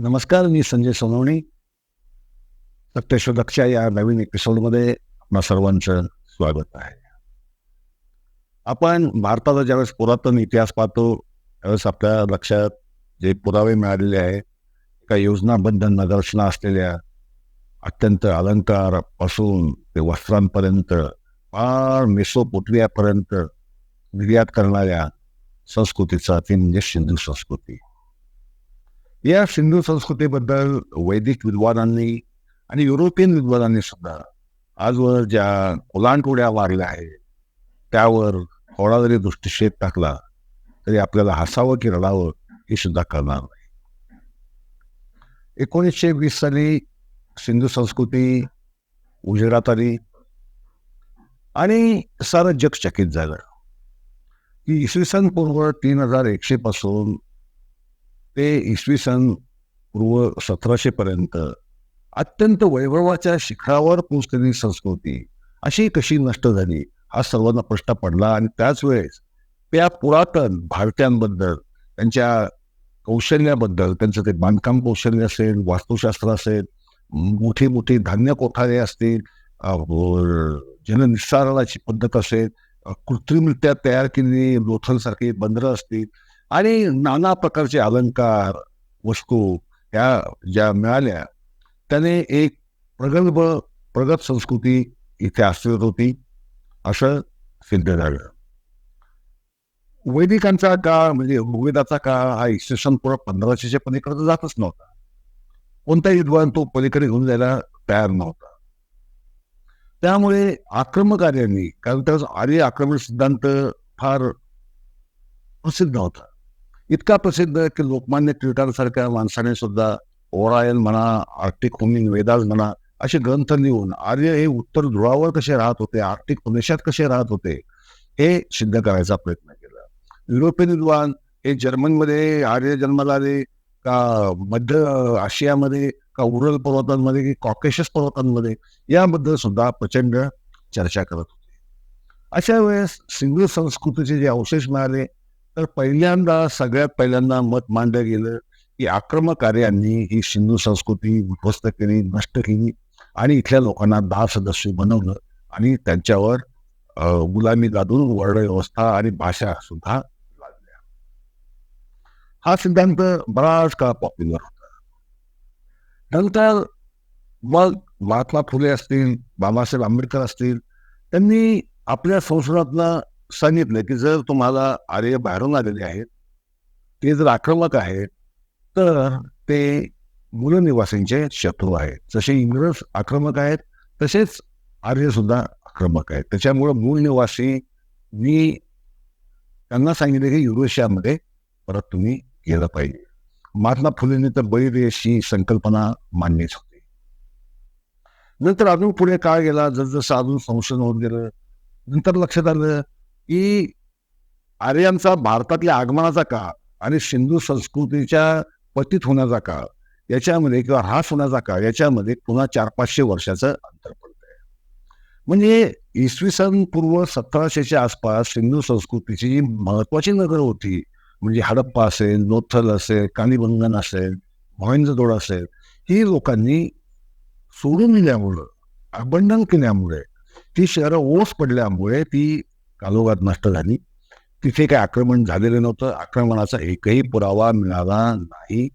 नमस्कार मी संजय सोनवणी. सत्यशोधकच्या या नवीन एपिसोडमध्ये आपणा सर्वांचं स्वागत आहे. आपण भारताचा ज्यावेळेस पुरातन इतिहास पाहतो त्यावेळेस आपल्या लक्षात जे पुरावे मिळालेले आहे एका योजनाबद्ध निदर्शना असलेल्या अत्यंत अलंकारापासून ते वस्त्रांपर्यंत फार मेसोपोटवियापर्यंत निर्यात करणाऱ्या संस्कृतीचा ती म्हणजे सिंधू संस्कृती. या सिंधू संस्कृतीबद्दल वैदिक विद्वानांनी आणि युरोपियन विद्वानांनी सुद्धा. आजवर ज्या ओलांडकोड्या मारल्या आहेत त्यावर थोडा जरी दृष्टिक्षेप टाकला तरी आपल्याला हसावं की रडावं हे सुद्धा करणार नाही. एकोणीसशे वीस साली सिंधू संस्कृती उजेडात आली आणि सारं जग चकित झालं. की इसवी सन पूर्व तीन हजार एकशे पासून ते इसवी सन पूर्व सतराशे पर्यंत अत्यंत वैभवाच्या शिखरावर पोचलेली संस्कृती अशी कशी नष्ट झाली हा सर्वांना प्रश्न पडला आणि त्याच वेळेस त्या पुरातन भारतीयांबद्दल त्यांच्या कौशल्याबद्दल त्यांचं ते बांधकाम कौशल्य असेल वास्तुशास्त्र असेल मोठी मोठी धान्य कोठारे असतील जननिस्सारणाची पद्धत असेल कृत्रिमरित्या तयार केलेली लोथलसारखी बंदरं असतील आणि नाना प्रकारचे अलंकार वस्तू ह्या ज्या मिळाल्या त्याने एक प्रगल्भ प्रगत संस्कृती इथे अस्तित्वात होती असं सिद्ध झालं. वैदिकांचा काळ म्हणजे ऋग्वेदाचा काळ हा इसवी सन पूर्व पंधराशेच्या पलीकडे जातच नव्हता. कोणताही विद्वान तो पलीकडे घेऊन जायला तयार नव्हता. त्यामुळे आक्रमकार्यांनी कारण त्याचा आर्य आक्रमण सिद्धांत फार प्रसिद्ध होता. इतका प्रसिद्ध की लोकमान्य टिळकांसारख्या माणसाने सुद्धा ओरायन म्हणा आर्टिक होमिंग वेदास म्हणा असे ग्रंथ लिहून आर्य हे उत्तर ध्रुवावर कसे राहत होते आर्टिक प्रदेशात कसे राहत होते हे सिद्ध करायचा प्रयत्न केला. युरोपियन विद्वान हे जर्मनमध्ये आर्य जन्माला आले का मध्य आशियामध्ये का उरल पर्वतांमध्ये की कॉकेशस पर्वतांमध्ये याबद्दल सुद्धा प्रचंड चर्चा करत होते. अशा वेळेस सिंधू संस्कृतीचे जे अवशेष मिळाले तर पहिल्यांदा सगळ्यात पहिल्यांदा मत मांडलं गेलं की आक्रमकार्यांनी ही सिंधू संस्कृती उद्ध्वस्त केली नष्ट केली आणि इथल्या लोकांना दहा सदस्य बनवलं आणि त्यांच्यावर गुलामी लादून वर्ण व्यवस्था आणि भाषा सुद्धा लादल्या. हा सिद्धांत बराच काळ पॉप्युलर होता. नंतर मग महात्मा फुले असतील बाबासाहेब आंबेडकर असतील त्यांनी आपल्या संशोधनातनं सांगितलं की जर तुम्हाला आर्य बाहेरून आलेले आहेत ते जर आक्रमक आहेत तर ते मूलनिवासींचे शत्रू आहेत. जसे इंग्रज आक्रमक आहेत तसेच आर्य सुद्धा आक्रमक आहेत. त्याच्यामुळं मूळ निवासी मी त्यांना सांगितले की युरोशियामध्ये परत तुम्ही गेलं पाहिजे. महात्मा फुलेंनी तर बळीदेश ही संकल्पना मांडलीच होती. नंतर अजून पुढे काळ गेला. जसजसं अजून संशोधन होत गेलं. नंतर लक्षात आलं की आर्यांचा भारतातल्या आगमनाचा काळ आणि सिंधू संस्कृतीच्या पतित होण्याचा काळ याच्यामध्ये किंवा ह्रास होण्याचा काळ याच्यामध्ये पुन्हा चार पाचशे वर्षाचं अंतर पडत आहे म्हणजे इसवी सन पूर्व सतराशेच्या आसपास सिंधू संस्कृतीची जी महत्वाची नगर होती म्हणजे हडप्पा असेल नोथल असेल कालीबंगन असेल मोहेंजदोड असेल ही लोकांनी सोडून दिल्यामुळं अबंडन केल्यामुळे ती शहरं ओस पडल्यामुळे ती कालोगात नष्ट झाली. तिथे काही आक्रमण झालेलं नव्हतं. आक्रमणाचा एकही पुरावा मिळाला नाही.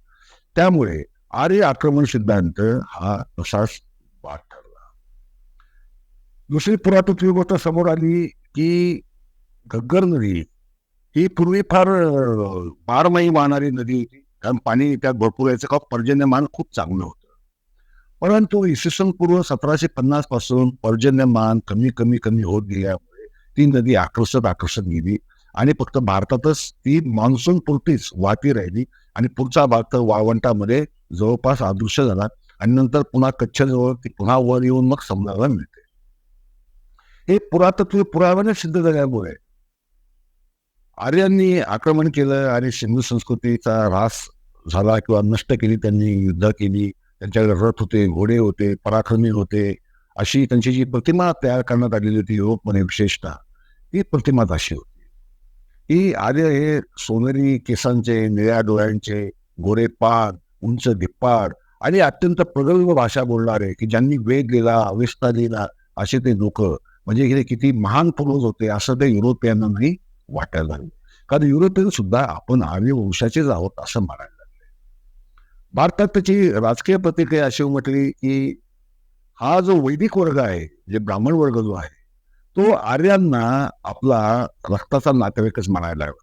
त्यामुळे आर्य आक्रमण सिद्धांत हा तसाच वाद ठरला. दुसरी पुरातत्व गोष्ट समोर आली की घग्गर नदी ही पूर्वी फार बारमाही वाहणारी नदी होती. कारण पाणी त्यात भरपूर यायचं. का पर्जन्यमान खूप चांगलं होतं. परंतु इसवी सन पूर्व सतराशे पन्नासपासून पर्जन्यमान कमी कमी कमी होत गेल्यामुळे ती नदी आकर्षत आकर्षत गेली आणि फक्त भारतातच ती मान्सून पुरतीच वाहती राहिली. आणि पुढचा भाग तर वाळवंटामध्ये जवळपास अदृश्य झाला आणि नंतर पुन्हा कच्छजवळ ती पुन्हा वर येऊन मग समजायला मिळते. हे पुरातत्व पुराव्याने सिद्ध झाल्यामुळे आर्यांनी आक्रमण केलं आणि सिंधू संस्कृतीचा ऱ्हास झाला किंवा नष्ट केली त्यांनी युद्ध केली त्यांच्याकडे रथ होते घोडे होते पराक्रमी होते. अशी त्यांची जी प्रतिमा तयार करण्यात आलेली होती युरोपमध्ये विशेषतः ही प्रतिमा अशी होती. ही आर्य हे सोनेरी केसांचे निळ्या डोळ्यांचे गोरे पान उंच धिप्पाड आणि अत्यंत प्रगल्भ भाषा बोलणारे की ज्यांनी वेग लिहिला अविष्टा लिहिला असे ते लोक म्हणजे हे किती महान पूर्वज होते असं ते युरोपियनांनाही नाही वाटायला लागले. कारण युरोपियन सुद्धा आपण आर्य वंशाचेच आहोत असं म्हणायला लागले. भारतात त्याची राजकीय प्रतिक्रिया अशी म्हटली की हा जो वैदिक वर्ग आहे जे ब्राह्मण वर्ग जो आहे तो आर्यांना आपला रक्ताचा नातेवाईकच म्हणायला हवा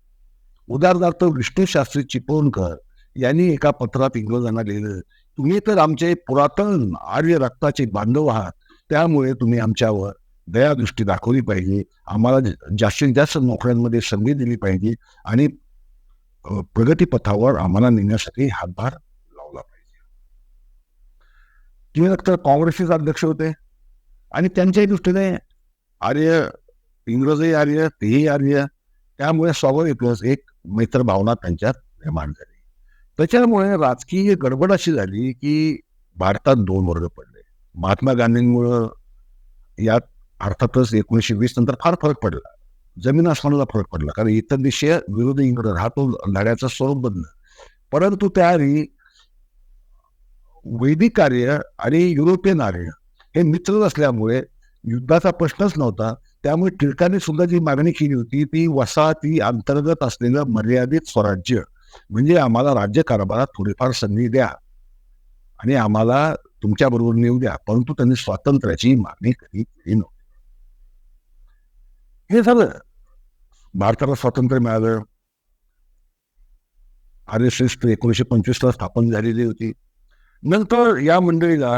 उदाहरणार्थ विष्णूशास्त्री चिपळूणकर यांनी एका पत्रात इंग्रजांना लिहिलं तुम्ही तर आमचे पुरातन आर्य रक्ताचे बांधव आहात त्यामुळे तुम्ही आमच्यावर दयादृष्टी दाखवली पाहिजे आम्हाला जास्तीत जास्त नोकऱ्यांमध्ये संधी दिली पाहिजे आणि प्रगतीपथावर आम्हाला नेण्यासाठी हातभार ते काँग्रेसचे अध्यक्ष होते. आणि त्यांच्याही दृष्टीने आर्य इंग्रजही आर्य तेही आर्य त्यामुळे स्वाभाविकच एक मैत्र भावना त्यांच्यात निर्माण झाली. त्याच्यामुळे राजकीय गडबड अशी झाली की भारतात दोन वर्ग पडले. महात्मा गांधींमुळं यात अर्थातच एकोणीसशे वीस नंतर फार फरक पडला. जमीन आसमानाला फरक पडला. कारण इतर दिशे विरोधी इंग्रज हा तो लढ्याचं स्वरूप बनलं परंतु त्यावेळी वैदिक कार्य आणि युरोपियन आर्य हे मित्र असल्यामुळे युद्धाचा प्रश्नच नव्हता. त्यामुळे टिळकांनी सुद्धा जी मागणी केली होती ती वसाहती अंतर्गत असलेलं मर्यादित स्वराज्य म्हणजे आम्हाला राज्य कारभारात थोडीफार संधी द्या आणि आम्हाला तुमच्या बरोबर नेऊ द्या परंतु त्यांनी स्वातंत्र्याची मागणी कधी केली नव्हती. हे झालं. भारताला स्वातंत्र्य मिळालं. आर एस एस एकोणीशे पंचवीसला स्थापन झालेली होती. नंतर या मंडळीला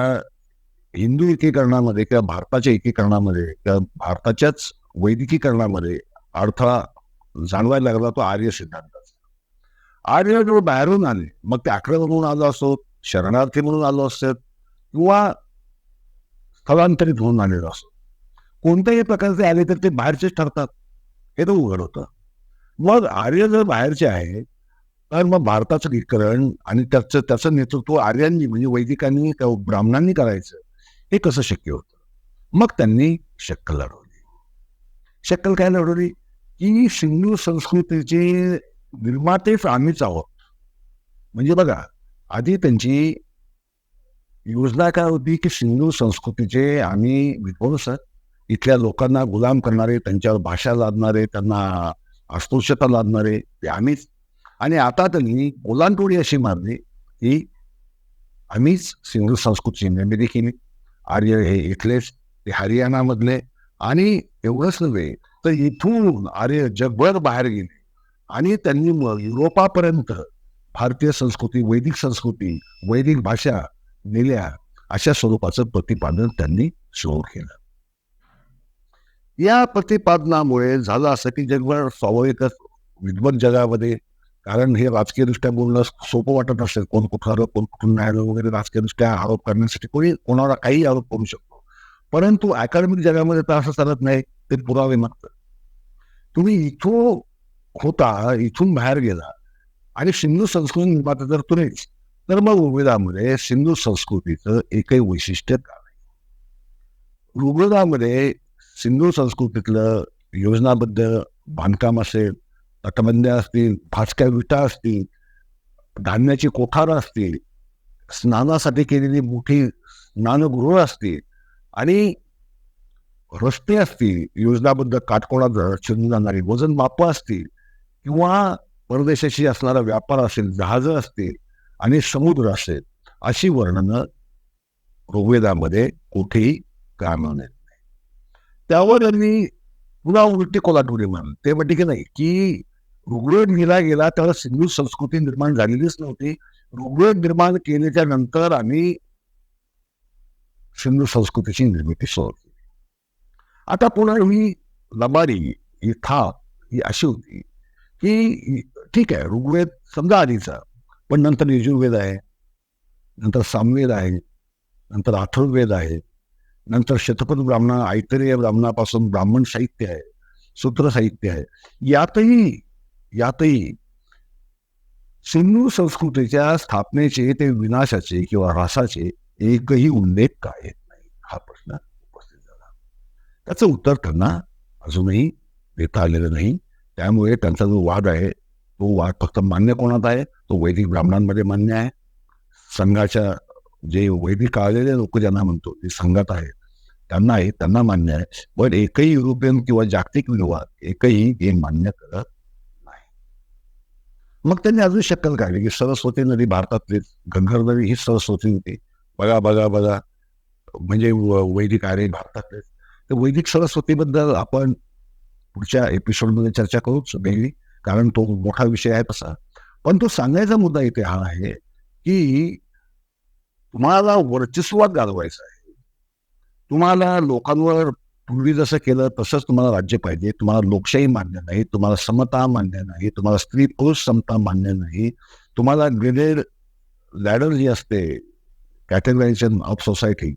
हिंदू एकीकरणामध्ये किंवा भारताच्या एकीकरणामध्ये किंवा भारताच्याच वैदिकीकरणामध्ये अडथळा जाणवायला लागला तो आर्य सिद्धांताचा आर्य जेव्हा बाहेरून आले मग ते आकडे म्हणून आलो असो शरणार्थी म्हणून आलो असत किंवा स्थलांतरित होऊन आलेलो असो कोणत्याही प्रकारचे आले तर ते बाहेरचेच ठरतात. हे तर उघड होतं. मग आर्य जर बाहेरचे आहे तर मग भारताचं एकीकरण आणि त्याचं त्याचं नेतृत्व आर्यांनी म्हणजे वैदिकांनी ब्राह्मणांनी करायचं हे कसं शक्य होतं? मग त्यांनी शक्कल लढवली. शक्कल काय लढवली? की सिंधू संस्कृतीचे निर्मातेच आम्हीच आहोत. म्हणजे बघा आधी त्यांची योजना काय होती की सिंधू संस्कृतीचे आम्ही विध्वंसक इथल्या लोकांना गुलाम करणारे त्यांच्यावर भाषा लादणारे त्यांना अस्पृश्यता लादणारे ते आम्हीच आणि आता त्यांनी ओलांडोळी अशी मारली की आम्हीच सिंधू संस्कृतीची निर्मिती केली. आर्य हे इथलेच ते हरियाणामधले. आणि एवढंच नव्हे तर इथून आर्य जगभर बाहेर गेले. आणि त्यांनी मग युरोपापर्यंत भारतीय संस्कृती वैदिक संस्कृती वैदिक भाषा नेल्या अशा स्वरूपाचं प्रतिपादन त्यांनी सुरू केलं. या प्रतिपादनामुळे झालं असं की जगभर स्वाभाविकच विद्वत जगामध्ये कारण हे राजकीयदृष्ट्या बोलणं सोपं वाटत असेल कोण कुठं कोण कुठून नाही वगैरे राजकीयदृष्ट्या आरोप करण्यासाठी कोणी कोणाला काही आरोप करू शकतो. परंतु अकॅडमिक जगामध्ये तर असं चालत नाही ते पुरावे मागतं तुम्ही इथून होता इथून बाहेर गेला आणि सिंधू संस्कृती निर्माता जर तुम्हीच तर मग ऋग्वेदामध्ये सिंधू संस्कृतीचं एकही वैशिष्ट्य का नाही? ऋग्वेदामध्ये सिंधू संस्कृतीतलं योजनाबद्ध बांधकाम असेल तटबंद्या असतील फाचक्या विटा असतील धान्याची कोठारं असतील स्नानासाठी केलेली मोठी स्नानगृह असतील आणि रस्ते असतील योजनाबद्ध काटकोणात चिरून जाणारी वजन माप असतील किंवा परदेशाशी असणारा व्यापार असेल जहाजं असतील आणि समुद्र असेल अशी वर्णनं ऋग्वेदामध्ये कुठेही काम नाही. त्यावर त्यांनी पुन्हा उलटी कोलाटुरी म्हणून ते म्हटले की नाही की ऋग्वेद लिहिला गेला त्यावेळेस सिंधू संस्कृती निर्माण झालेलीच नव्हती. ऋग्वेद निर्माण केल्याच्यानंतर आम्ही सिंधू संस्कृतीची निर्मिती सुरू केली. आता पुन्हा ही लबारी ही थाप ही अशी होती की ठीक आहे ऋग्वेद समजा आधीचा पण नंतर यजुर्वेद आहे नंतर सामवेद आहे नंतर अथर्ववेद आहे नंतर शतपथ ब्राह्मण ऐतरेय ब्राह्मणापासून ब्राह्मण साहित्य आहे सूत्र साहित्य आहे. यातही यातही सिंधू संस्कृतीच्या स्थापनेचे ते विनाशाचे किंवा रासाचे एकही उल्लेख का येत नाही? हा प्रश्न उपस्थित झाला. त्याचं उत्तर त्यांना अजूनही देता आलेलं नाही. त्यामुळे त्यांचा जो वाद आहे तो वाद फक्त मान्य कोणात आहे? तो वैदिक ब्राह्मणांमध्ये मान्य आहे. संघाच्या जे वैदिक काळलेले लोक ज्यांना म्हणतो जे संघात आहेत त्यांना आहे त्यांना मान्य आहे. पण एकही युरोपियन किंवा जागतिक विवाद एकही हे मान्य करत मग त्यांनी अजून शक्कल काढली की सरस्वती नदी भारतातली गंगर नदी ही सरस्वती होती बघा बघा बघा. म्हणजे वैदिक आर्य भारतातलेच तर वैदिक सरस्वतीबद्दल आपण पुढच्या एपिसोडमध्ये चर्चा करूच वेगळी कारण तो मोठा विषय आहे तसा. पण तो सांगायचा मुद्दा इथे हा आहे की तुम्हाला वर्चस्वात घालवायचं आहे. तुम्हाला लोकांवर पूर्वी जसं केलं तसंच तुम्हाला राज्य पाहिजे. तुम्हाला लोकशाही मान्य नाही तुम्हाला समता मान्य नाही तुम्हाला स्त्री पुरुष समता मान्य नाही. तुम्हाला ग्रेडेड लॅडर जी असते कॅटेगरायझेशन ऑफ सोसायटी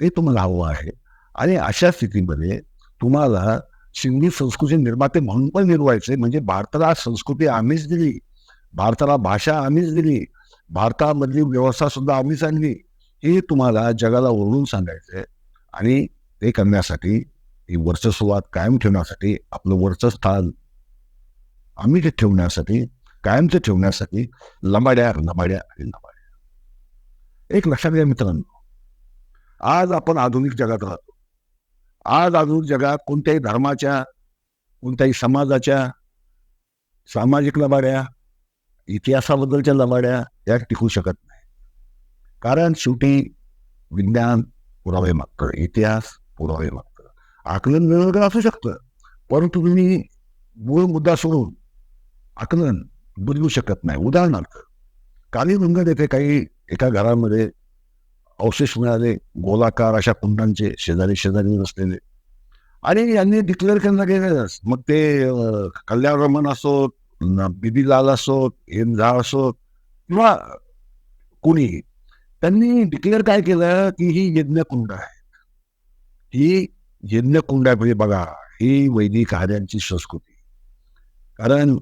ते तुम्हाला हवं आहे. आणि अशा स्थितीमध्ये तुम्हाला सिंधी संस्कृती निर्माते म्हणून पण निर्वायचे म्हणजे भारताला संस्कृती आम्हीच दिली भारताला भाषा आम्हीच दिली भारतामधली व्यवस्था सुद्धा आम्हीच आणली हे तुम्हाला जगाला ओरडून सांगायचंय. आणि ते करण्यासाठी ती वर्चस्ववाद कायम ठेवण्यासाठी आपलं वर्चस्थान आम्ही ते ठेवण्यासाठी कायमचं ठेवण्यासाठी लंबाड्या लंबाड्या आणि लंबाड्या. एक लक्षात घ्या मित्रांनो. आज आपण आधुनिक जगात राहतो. आज आधुनिक जगात कोणत्याही धर्माच्या कोणत्याही समाजाच्या सामाजिक लबाड्या इतिहासाबद्दलच्या लबाड्या या टिकू शकत नाही. कारण शेवटी विज्ञान पुरावे मागतं इतिहास पुरावे मागतं आकलन वेगवेगळं असू शकतं परंतु तुम्ही मूळ मुद्दा सोडून आकलन बदलू शकत नाही. उदाहरणार्थ काली रंगत येथे काही एका घरामध्ये अवशेष मिळाले गोलाकार अशा कुंडांचे शेजारी शेजारी नसलेले आणि यांनी डिक्लेअर करणं गेलेलंच मग ते कल्याण रमण असोत बिबी लाल असोत एम झा असोत किंवा कुणीही त्यांनी डिक्लेअर काय केलं की ही यज्ञकुंड आहे. ही यज्ञकुंड आहे म्हणजे बघा ही वैदिक आर्यांची संस्कृती. कारण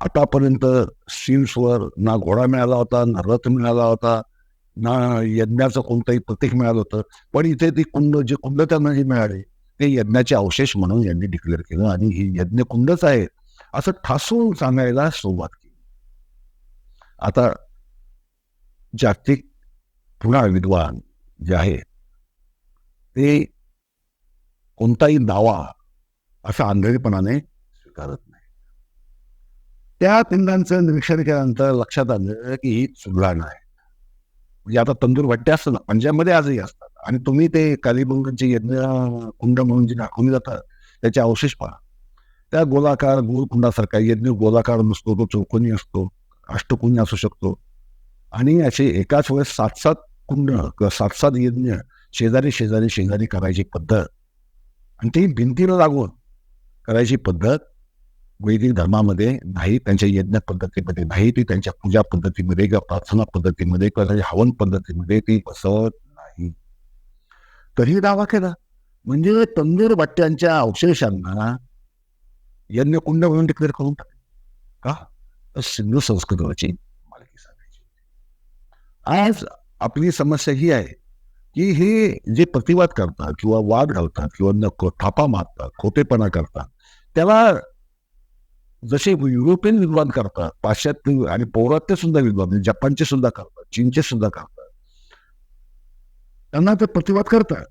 आतापर्यंत सीन्सवर ना घोडा मिळाला होता ना रथ मिळाला होता ना यज्ञाचं कोणतंही प्रतीक मिळालं होतं. पण इथे ती कुंड जे कुंड त्यांना जे मिळाले ते यज्ञाचे अवशेष म्हणून यांनी डिक्लेअर केलं आणि ही यज्ञकुंडच आहे असं ठासून सांगायला सुरुवात केली. आता जागतिक पुन्हा विद्वान जे आहे ते कोणताही दावा असा आंधळीपणाने स्वीकारत नाही. त्या पिंडांचं निरीक्षण केल्यानंतर लक्षात आलं की ही चुलडाण आहे म्हणजे आता तंदूर भट्ट्या असतात ना पंजाबमध्ये आजही असतात. आणि तुम्ही ते कालीबंगांचे यज्ञ कुंड म्हणून जे दाखवले जातात त्याचे अवशेष पहा. त्या गोलाकार गोलकुंडासारखा यज्ञ गोलाकार नसतो तो चौकोनी असतो अष्टकुंड असू शकतो. आणि असे एकाच वेळेस सात सात कुंड किंवा सात सात यज्ञ शेजारी शेजारी शेजारी करायची पद्धत आणि ती भिंतीला लागून करायची पद्धत वैदिक धर्मामध्ये नाही त्यांच्या यज्ञ पद्धतीमध्ये नाही ती त्यांच्या पूजा पद्धतीमध्ये किंवा प्रार्थना पद्धतीमध्ये किंवा त्यांच्या हवन पद्धतीमध्ये ती बसवत नाही. तरी दावा केला. म्हणजे तंदूर भट्ट्यांच्या अवशेषांना यज्ञकुंड म्हणून डिक्लेअर करून टाकले. का? सिंधू संस्कृतीची मालकी सांगायची. आज आपली समस्या ही आहे. की हे जे प्रतिवाद करतात किंवा वाद घालतात किंवा नको थापा मारतात खोटेपणा करतात त्याला जसे युरोपियन विद्वान करतात पाश्चात्य आणि पौरात्य सुद्धा विद्वान म्हणजे जपानचे सुद्धा करतात चीनचे सुद्धा करतात त्यांना ते प्रतिवाद करतात.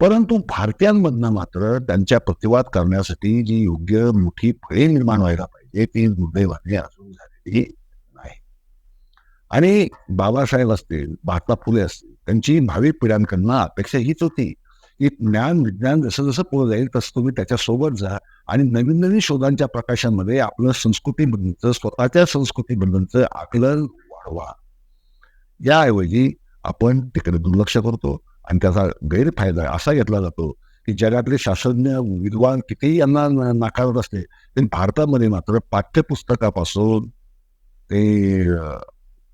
परंतु भारतीयांमधनं मात्र त्यांच्या प्रतिवाद करण्यासाठी जी योग्य मोठी फळे निर्माण व्हायला पाहिजे ती दुर्दैवाने अजून झालेली नाही. आणि बाबासाहेब असतील महात्मा फुले असतील त्यांची भावी पिढ्यांकडनं अपेक्षा हीच होती की ज्ञान विज्ञान जसं जसं पुढे जाईल तसं तुम्ही त्याच्यासोबत जा आणि नवीन नवीन शोधांच्या प्रकाशामध्ये आपलं संस्कृतीबद्दलचं स्वतःच्या संस्कृतीबद्दलचं आकलन वाढवा. याऐवजी आपण तिकडे दुर्लक्ष करतो आणि त्याचा गैरफायदा असा घेतला जातो की जगातले शास्त्रज्ञ विद्वान कितीही यांना नाकारत असले पण भारतामध्ये मात्र पाठ्यपुस्तकापासून ते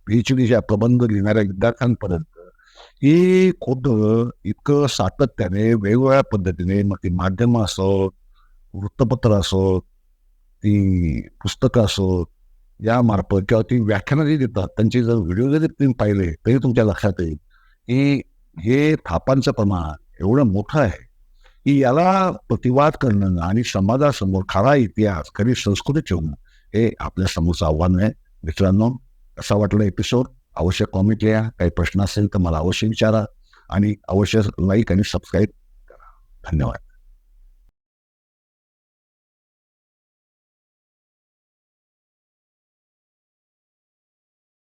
पी एच डीच्या प्रबंध लिहिणाऱ्या विद्यार्थ्यांपर्यंत ही खोटं इतकं सातत्याने वेगवेगळ्या पद्धतीने मग ती माध्यमं असो वृत्तपत्र असो ती पुस्तकं असोत यामार्फत किंवा ती व्याख्यानं जी देतात त्यांचे जर व्हिडिओ जरी तुम्ही पाहिले तरी तुमच्या लक्षात येईल की हे थापांचं प्रमाण एवढं मोठं आहे की याला प्रतिवाद करणं आणि समाजासमोर खरा इतिहास खरी संस्कृती ठेवणं हे आपल्या समोरचं आव्हान आहे मित्रांनो असा वाटलं एपिसोड अवश्य कॉमेंट लिहा. काही प्रश्न असेल तर मला अवश्य विचारा. आणि अवश्य लाईक आणि सबस्क्राईब करा. धन्यवाद.